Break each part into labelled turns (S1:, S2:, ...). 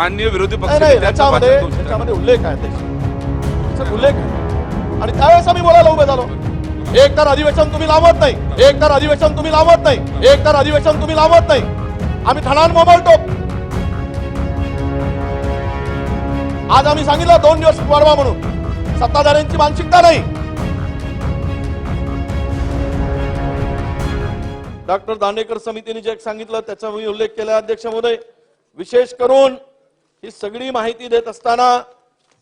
S1: माननीय विरोधी पक्ष
S2: नाही त्याच्यामध्ये उल्लेख आहे त्याच्यात. उल्लेख आहे. आणि त्यावेळेस आम्ही बोलायला उभे झालो. एक तर अधिवेशन तुम्ही लावत नाही. एक तर अधिवेशन तुम्ही लावत नाही. एक तर अधिवेशन तुम्ही लावत नाही. आम्ही ठणान मोबालतो. आज आम्ही सांगितलं दोन दिवस वाढवा म्हणून. सत्ताधाऱ्यांची मानसिकता नाही. डॉक्टर दांडेकर समितीने जे सांगितलं त्याचा मी उल्लेख केला अध्यक्ष महोदय विशेष करून ही सगळी माहिती देत असताना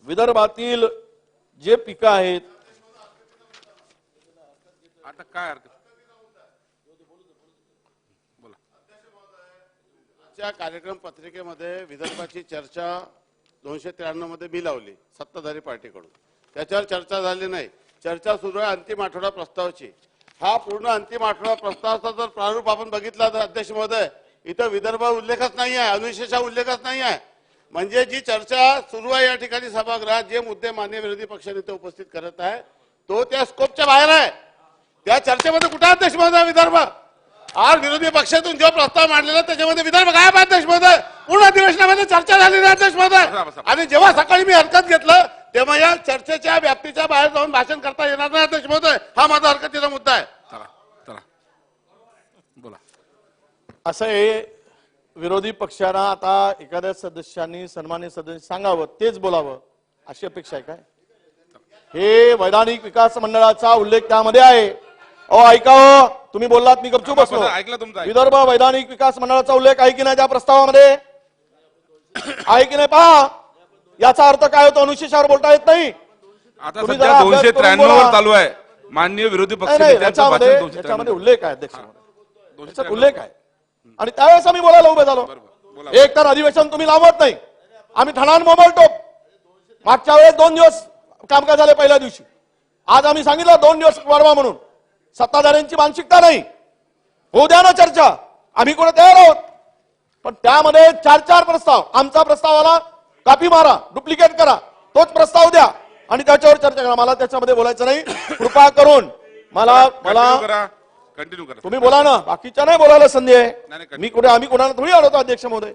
S2: विदर्भातील जे पिकं आहेत
S1: आता काय हरकत? बोला.
S3: च्या कार्यक्रम पत्रिकेमध्ये विदर्भाची चर्चा दोनशे त्र्याण्णवमध्ये मी लावली सत्ताधारी पार्टीकडून. त्याच्यावर चर्चा झाली नाही. चर्चा सुरू आहे अंतिम आठवडा प्रस्तावाची. हा पूर्ण अंतिम आठवडा प्रस्तावाचा जर प्रारूप आपण बघितला तर अध्यक्ष महोदय इथं विदर्भ उल्लेखच नाही आहे अनुशेषा उल्लेखच नाही आहे. म्हणजे जी चर्चा सुरू आहे या ठिकाणी सभागृहात जे मुद्दे मान्य विरोधी पक्षनेते उपस्थित करत आहे तो त्या स्कोपच्या बाहेर आहे. त्या चर्चेमध्ये कुठे आहे अध्यक्ष महोदय विदर्भ? आज विरोधी पक्षातून जो प्रस्ताव मांडलेला त्याच्यामध्ये विदर्भ काय अध्यक्ष महोदय पूर्ण अधिवेशनामध्ये चर्चा झालेली आहे अध्यक्ष महोदय. आणि जेव्हा सकाळी मी हरकत घेतलं तेव्हा या चर्चेच्या व्याप्तीच्या बाहेर जाऊन भाषण करता येणार नाही अध्यक्ष महोदय हा माझा हरकतीचा मुद्दा आहे.
S1: चला चला. बोला.
S2: असं हे विरोधी पक्षांना आता एखाद्या सदस्यांनी सन्मान्य सदस्य सांगावं तेच बोलावं अशी अपेक्षा आहे काय? हे वैधानिक विकास मंडळाचा उल्लेख त्यामध्ये आहे. अहो ऐका हो तुम्ही बोललात मी गपचूप बसलो.
S1: बसा, ऐकलं तुमचं, ऐकलं.
S2: विदर्भ वैधानिक विकास मंडळाचा उल्लेख आहे की नाही त्या प्रस्तावामध्ये? आहे की नाही? पहा. याचा अर्थ काय होतो? अनुशेषावर बोलता येत नाही.
S1: आता
S2: तुम्ही
S1: सध्या
S2: जरा अभ्यास
S1: दोनशे
S2: करून
S1: त्र्याण्णव
S2: बोला.
S1: वर चालू आहे. माननीय विरोधी पक्ष
S2: नाही नाही
S1: नेत्यांचं
S2: याच्यामध्ये
S1: भाषण दोनशे
S2: याच्यामध्ये
S1: त्र्याण्णव
S2: उल्लेख आहे अध्यक्ष. उल्लेख आहे. आणि त्यावेळेस आम्ही बोलायला उभे झालो. एक तर अधिवेशन तुम्ही लावत नाही. आम्ही ठणान मोबाईल टोप मागच्या वेळेस दोन दिवस कामकाज झाले पहिल्या दिवशी. आज आम्ही सांगितलं दोन दिवस वाढवा म्हणून. सत्ताधाऱ्यांची मानसिकता नाही. होऊ द्या ना चर्चा. आम्ही कुठे तयार आहोत? पण त्यामध्ये चार चार प्रस्ताव. आमचा प्रस्ताव आला कापी मारा डुप्लिकेट करा. तोच प्रस्ताव द्या. आणि त्याच्यावर चर्चा करा. मला त्याच्यामध्ये बोलायचं नाही. कृपा करून मला मला
S1: कंटिन्यू करा.
S2: तुम्ही बोला ना. बाकीच्या नाही बोलायला संधी आहे. मी कुठे आम्ही कोणाला थोडी अडवतो अध्यक्ष महोदय.